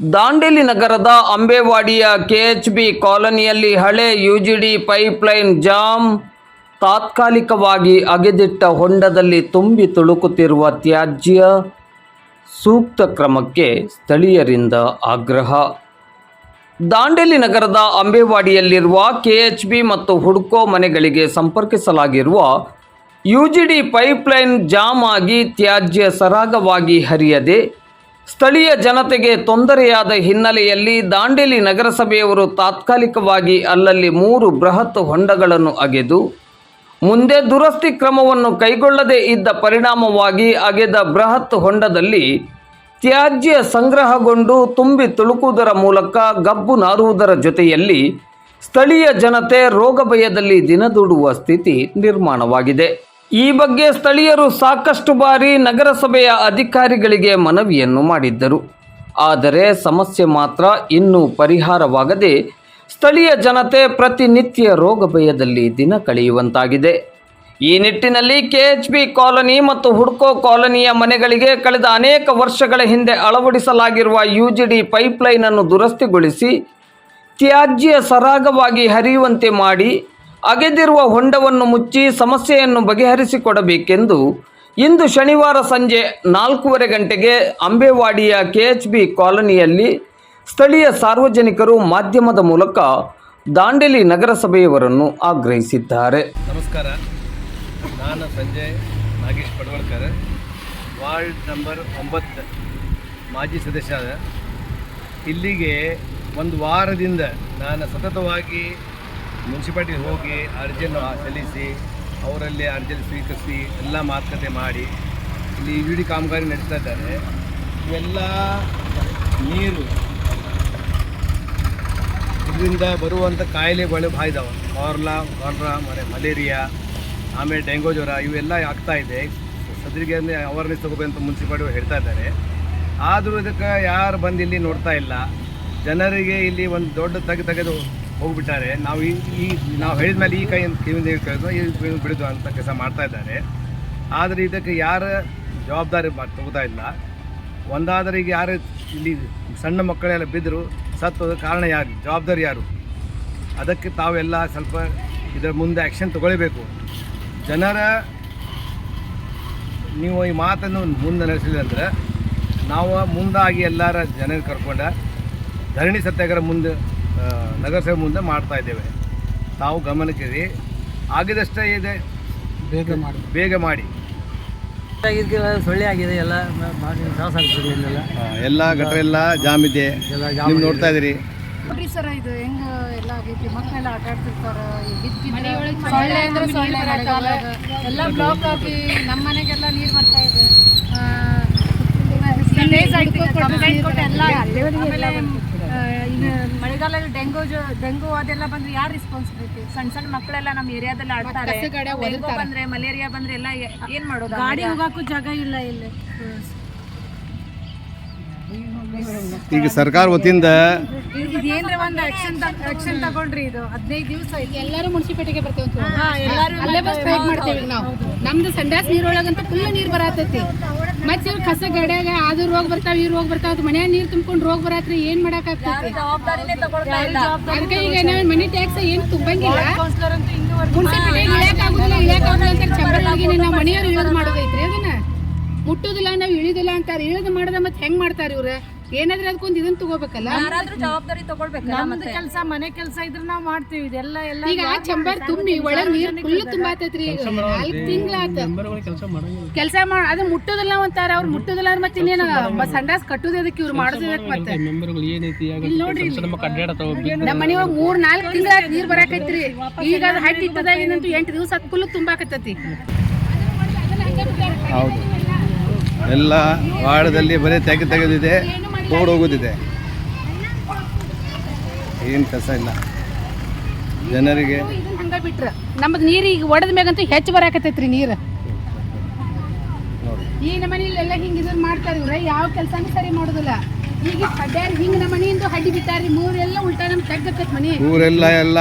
ದಾಂಡೇಲಿ ನಗರದ ಅಂಬೇವಾಡಿಯ ಕೆಎಚ್ಬಿ ಕಾಲೋನಿಯಲ್ಲಿ ಹಳೆ ಯುಜಿಡಿ ಪೈಪ್ಲೈನ್ ಜಾಮ್ ತಾತ್ಕಾಲಿಕವಾಗಿ ಅಗೆದಿಟ್ಟ ಹೊಂಡದಲ್ಲಿ ತುಂಬಿ ತುಳುಕುತ್ತಿರುವ ತ್ಯಾಜ್ಯ ಸೂಕ್ತ ಕ್ರಮಕ್ಕೆ ಸ್ಥಳೀಯರಿಂದ ಆಗ್ರಹ. ದಾಂಡೇಲಿ ನಗರದ ಅಂಬೇವಾಡಿಯಲ್ಲಿರುವ ಕೆಎಚ್ಬಿ ಮತ್ತು ಹುಡ್ಕೋ ಮನೆಗಳಿಗೆ ಸಂಪರ್ಕಿಸಲಾಗಿರುವ ಯುಜಿಡಿ ಪೈಪ್ಲೈನ್ ಜಾಮ್ ಆಗಿ ತ್ಯಾಜ್ಯ ಸರಾಗವಾಗಿ ಹರಿಯದೆ ಸ್ಥಳೀಯ ಜನತೆಗೆ ತೊಂದರೆಯಾದ ಹಿನ್ನೆಲೆಯಲ್ಲಿ ದಾಂಡೇಲಿ ನಗರಸಭೆಯವರು ತಾತ್ಕಾಲಿಕವಾಗಿ ಅಲ್ಲಲ್ಲಿ ಮೂರು ಬೃಹತ್ ಹೊಂಡಗಳನ್ನು ಅಗೆದು, ಮುಂದೆ ದುರಸ್ತಿ ಕ್ರಮವನ್ನು ಕೈಗೊಳ್ಳದೇ ಇದ್ದ ಪರಿಣಾಮವಾಗಿ ಅಗೆದ ಬೃಹತ್ ಹೊಂಡದಲ್ಲಿ ತ್ಯಾಜ್ಯ ಸಂಗ್ರಹಗೊಂಡು ತುಂಬಿ ತುಳುಕುವುದರ ಮೂಲಕ ಗಬ್ಬು ನಾರುವುದರ ಜೊತೆಯಲ್ಲಿ ಸ್ಥಳೀಯ ಜನತೆ ರೋಗ ಭಯದಲ್ಲಿ ದಿನದೂಡುವ ಸ್ಥಿತಿ ನಿರ್ಮಾಣವಾಗಿದೆ. ಈ ಬಗ್ಗೆ ಸ್ಥಳೀಯರು ಸಾಕಷ್ಟು ಬಾರಿ ನಗರಸಭೆಯ ಅಧಿಕಾರಿಗಳಿಗೆ ಮನವಿಯನ್ನು ಮಾಡಿದ್ದರು. ಆದರೆ ಸಮಸ್ಯೆ ಮಾತ್ರ ಇನ್ನೂ ಪರಿಹಾರವಾಗದೆ ಸ್ಥಳೀಯ ಜನತೆ ಪ್ರತಿನಿತ್ಯ ರೋಗ ಭಯದಲ್ಲಿ ದಿನ ಕಳೆಯುವಂತಾಗಿದೆ. ಈ ನಿಟ್ಟಿನಲ್ಲಿ ಕೆಎಚ್ಬಿ ಕಾಲೋನಿ ಮತ್ತು ಹುಡ್ಕೋ ಕಾಲೋನಿಯ ಮನೆಗಳಿಗೆ ಕಳೆದ ಅನೇಕ ವರ್ಷಗಳ ಹಿಂದೆ ಅಳವಡಿಸಲಾಗಿರುವ ಯುಜಿಡಿ ಪೈಪ್ಲೈನನ್ನು ದುರಸ್ತಿಗೊಳಿಸಿ ತ್ಯಾಜ್ಯ ಸರಾಗವಾಗಿ ಹರಿಯುವಂತೆ ಮಾಡಿ ಅಗೆದಿರುವ ಹೊಂಡವನ್ನು ಮುಚ್ಚಿ ಸಮಸ್ಯೆಯನ್ನು ಬಗೆಹರಿಸಿಕೊಡಬೇಕೆಂದು ಇಂದು ಶನಿವಾರ ಸಂಜೆ ನಾಲ್ಕೂವರೆ ಗಂಟೆಗೆ ಅಂಬೇವಾಡಿಯ ಕೆಎಚ್ಬಿ ಕಾಲೋನಿಯಲ್ಲಿ ಸ್ಥಳೀಯ ಸಾರ್ವಜನಿಕರು ಮಾಧ್ಯಮದ ಮೂಲಕ ದಾಂಡೇಲಿ ನಗರಸಭೆಯವರನ್ನು ಆಗ್ರಹಿಸಿದ್ದಾರೆ ನಮಸ್ಕಾರ ನಾನು ಸಂಜಯ್ ನಾಗೇಶ್ ಪಡವಳ್ಕರ್, ವಾರ್ಡ್ ನಂಬರ್ ಒಂಬತ್ತು ಮಾಜಿ ಸದಸ್ಯ. ಇಲ್ಲಿಗೆ ಒಂದು ವಾರದಿಂದ ನಾನು ಸತತವಾಗಿ ಮುನ್ಸಿಪಾಲ್ಟಿಗೆ ಹೋಗಿ ಅರ್ಜಿಯನ್ನು ಸಲ್ಲಿಸಿ, ಅವರಲ್ಲಿ ಅರ್ಜಿಯಲ್ಲಿ ಸ್ವೀಕರಿಸಿ ಎಲ್ಲ ಮಾತುಕತೆ ಮಾಡಿ, ಇಲ್ಲಿ ಯು ಡಿ ಕಾಮಗಾರಿ ನಡೆಸ್ತಾ ಇದ್ದಾರೆ. ಇವೆಲ್ಲ ನೀರು ಇದರಿಂದ ಬರುವಂಥ ಕಾಯಿಲೆಗಳು ಇದಾವೆ ಕಾರ್ಲಾ ಕಾರ್ಲಾ ಮತ್ತು ಮಲೇರಿಯಾ, ಆಮೇಲೆ ಡೆಂಗು ಜ್ವರ ಇವೆಲ್ಲ ಆಗ್ತಾ ಇದೆ. ಸದ್ರಿಗೆ ಅವೇರ್ನೆಸ್ ತಗೋಬೇಕಂತ ಮುನ್ಸಿಪಾಲ್ಟಿ ಹೇಳ್ತಾ ಇದ್ದಾರೆ. ಆದರೂ ಇದಕ್ಕೆ ಯಾರು ಬಂದು ಇಲ್ಲಿ ನೋಡ್ತಾ ಇಲ್ಲ. ಜನರಿಗೆ ಇಲ್ಲಿ ಒಂದು ದೊಡ್ಡ ತೆಗೆ ತೆಗೆದು ಹೋಗ್ಬಿಟ್ಟಾರೆ. ನಾವು ಈ ನಾವು ಹೇಳಿದ ಮೇಲೆ ಈ ಕೈ ಕಿವಿಯಿಂದ ಹಿಡ್ಕೊಳ್ಳೋದು ಈ ಅಂತ ಕೆಲಸ ಮಾಡ್ತಾ ಇದ್ದಾರೆ. ಆದರೆ ಇದಕ್ಕೆ ಯಾರ ಜವಾಬ್ದಾರಿ ತಗೋತಾ ಇಲ್ಲ. ಒಂದಾದರೆ ಈಗ ಯಾರು ಇಲ್ಲಿ ಸಣ್ಣ ಮಕ್ಕಳೆಲ್ಲ ಬಿದ್ದರು ಸತ್ತೋದ ಕಾರಣ ಯಾರು? ಜವಾಬ್ದಾರಿ ಯಾರು? ಅದಕ್ಕೆ ತಾವೆಲ್ಲ ಸ್ವಲ್ಪ ಇದರ ಮುಂದೆ ಆ್ಯಕ್ಷನ್ ತಗೊಳ್ಬೇಕು. ಜನರ ನೀವು ಈ ಮಾತನ್ನು ಮುಂದೆ ನಡೆಸಿದ್ರೆ ಅಂದ್ರೆ, ನಾವು ಮುಂದಾಗಿ ಎಲ್ಲರ ಜನರಿಗೆ ಕರ್ಕೊಂಡ ಧರಣಿ ಸತ್ಯಾಗ್ರಹ ಮುಂದೆ ನಗರಸಭೆ ಮುಂದೆ ಮಾಡ್ತಾ ಇದ್ದೇವೆ. ತಾವು ಗಮನಕ್ಕಿರಿ. ಆಗಿದಷ್ಟೇ ಇದೆ. ಬೇಗ ಮಾಡಿ. ಬೇಗ ಮಾಡಿ. ಸೊಳ್ಳೆ ಆಗಿದೆ ಎಲ್ಲ ಭಾಳ ತ್ರಾಸ ಆಗ್ತದೆ ಇಲ್ಲೆಲ್ಲ ಎಲ್ಲ ಗಟ್ರ ಎಲ್ಲ ಜಾಮ್ ನೀವು ನೋಡ್ತಾ ಇದ್ದೀರಿ. ನೋಡ್ರಿ ಸರ್ ಇದು ಹೆಂಗ ಎಲ್ಲ ಆಗೈತಿ? ಮಕ್ಕಳೆಲ್ಲ ಆಟ ಆಡ್ತಿರ್ತಾರೆ ಸೊಳ್ಳೆ ಅಂದ್ರೆ ಸೊಳ್ಳೆ ಮಳೆಗಾಲದಾಗ ಎಲ್ಲ ಬ್ಲಾಕ್ ಆಗಿ ನಮ್ಮ ಮನೆಗೆಲ್ಲ ನೀರು ಬರ್ತಾ ಇದೆ. ಎಲ್ಲ ಮಳೆಗಾಲದಲ್ಲಿ ಡೆಂಗು ಡೆಂಗು ಅದೆಲ್ಲ ಬಂದ್ರೆ ಯಾರು ರೆಸ್ಪಾನ್ಸಿಬಿಲಿಟಿ ಸಣ್ಣ ಸಣ್ಣ ಮಕ್ಕಳೆಲ್ಲ ನಮ್ಮ ಏರಿಯಾದಲ್ಲಿ ಆಡ್ತಾರೆ. ಡೆಂಗು ಬಂದ್ರೆ ಮಲೇರಿಯಾ ಬಂದ್ರೆ ಎಲ್ಲ ಏನ್ ಮಾಡೋದು ಗಾಡಿ ಹೋಗಕ್ಕೂ ಜಾಗ ಇಲ್ಲ ಇಲ್ಲಿ. ಈಗ ಸರ್ಕಾರ ವತಿಯಿಂದ ಇದೇನ್ರ ಒಂದು ಆಕ್ಷನ್ ಆಕ್ಷನ್ ತಗೊಂಡ್ರಿ ಇದು? ಹದಿನೈದು ದಿವಸ ಎಲ್ಲರೂ ಮುನ್ಸಿಪಾಲಿಟಿಗೆ ಬರ್ತೇವೆ ಅಲ್ಲೇ ಬಸ್ ಮಾಡ್ತೇವೆ ನಾವು. ನಮ್ದು ಸಂಡಾಸ್ ನೀರೊಳಗಂತ ಫುಲ್ ನೀರ್ ಬರತೈತಿ. ಮತ್ತೆ ಇವ್ರು ಕಸ ಗಡ್ಯಾಗ ಅದು ರೋಗ ಬರ್ತಾವ ಈ ರೋಗ ಬರ್ತಾವ ಮನ್ಯಾಗ ನೀರು ತುಂಬ್ಕೊಂಡು ರೋಗ ಬರತ್ರಿ ಏನ್ ಮಾಡಕ್ ಅದಕ್ಕೆ ಈಗ ನಾವು ಮನಿ ಟ್ಯಾಕ್ಸ್ ಏನ್ ತುಂಬಂಗಿಲ್ಲ. ಮುನ್ಸಿಪಾಲಿಟಿ ಇಳಿಯಕ್ ಆಗುದಿಲ್ಲ ಇಳಿಯಕ್ ಆಗುದಿಲ್ಲ ಅಂತ ನಾವು ಮನೆಯವ್ರು ಇಳಿದ್ ಮಾಡೋದೈತ್ರಿ ಅದನ್ನ. ಮುಟ್ಟುದಿಲ್ಲ ನಾವ್ ಇಳಿದಿಲ್ಲ ಅಂತಾರೆ. ಇಳಿದು ಮಾಡದ ಮತ್ತೆ ಹೆಂಗ್ ಮಾಡ್ತಾರ ಇವ್ರ? ಏನಾದ್ರೆ ಅದಕ್ಕೊಂದು ಇದನ್ನ ತಗೋಬೇಕಲ್ಲ? ಯಾರಾದ್ರೂ ಜವಾಬ್ದಾರಿ ತಗೊಳ್ಬೇಕಲ್ಲ ನಮ್ದು ಕೆಲಸ ಮನೆ ಕೆಲಸ ಇದ್ರೆ ನಾವು ಮಾಡ್ತೀವಿ. ಇದೆಲ್ಲ ಎಲ್ಲ ಈಗ ಆ ಚಂಬರ್ ತುಂಬಿ ಒಳಗ್ ನೀರ್ ಫುಲ್ ತುಂಬಾತೈತ್ರಿ. ಈಗ ನಾಲ್ಕು ತಿಂಗಳಾತ. ಕೆಲಸ ಮಾಡಂಗಿಲ್ಲ. ಕೆಲಸ ಮಾಡ ಅದ ಮುಟ್ಟೋದಿಲ್ಲ ಅಂತಾರ ಅವ್ರು ಮುಟ್ಟೋದಿಲ್ಲ ಅಂದ್ರೆ ಮತ್ತೆ ಇನ್ನೇನು ಸಂಡಾಸ್ ಕಟ್ಟುದಕ್ಕೆ ಅದಕ್ಕೆ ಇವ್ರು ಮಾಡೋದಕ್ಕೆ ಮತ್ತೆ. ಮೆಂಬರ್ಗಳು ಏನೈತಿ ಆಗ ಇಲ್ಲಿ ನೋಡ್ರಿ. ನಮ್ಮ ಮಕ್ಕಳು ನಮ್ಮ ಮನೆಯೊಳಗ ಮೂರ್ ನಾಲ್ಕು ತಿಂಗಳ ನೀರ್ ಬರಾಕೈತ್ರಿ. ಈಗ ಅದು ಹಟ್ಟಿ ಏನಂತ ಎಂಟು ದಿವಸ ಅದು ಫುಲ್ ತುಂಬಾಕತ್ತೈತಿ. ಹೌದು. ಎಲ್ಲ ವಾರದಲ್ಲಿ ಬರೀ ತೆಗೆ ತೆಗೆದಿದೆ. ಓಡ್ ಹೋಗೋದಿದೆ. ಏನು ಕೆಲಸ ಇಲ್ಲ. ಜನರಿಗೆ ಹಂಗ ಬಿಟ್ರ. ನಮ್ಮದ್ ನೀರ್ ಈಗ ಒಡೆದ ಮ್ಯಾಗಂತೂ ಹೆಚ್ಚು ಬರಾಕತೈತ್ರಿ ನೀರ್. ಈ ನಮ್ಮ ಮನೆಯಲ್ಲೆಲ್ಲ ಹಿಂಗ ಇದನ್ನ ಮಾಡ್ತಾರ ಇವ್ರ ಯಾವ ಕೆಲಸನೂ ಸರಿ ಮಾಡೋದಿಲ್ಲ. ಈಗ ಹಡ್ಯಾರ ಹಿಂಗ ನಮ್ಮ ಮನೆಯಿಂದ ಹಡ್ಡಿ ಬಿಟ್ಟಾರಿ ಮೂರೆಲ್ಲ ಉಲ್ಟಾ ನಮ್ ತೆಗ್ಗತ್ತೈತ್ ಮನಿ. ಊರೆಲ್ಲ ಎಲ್ಲ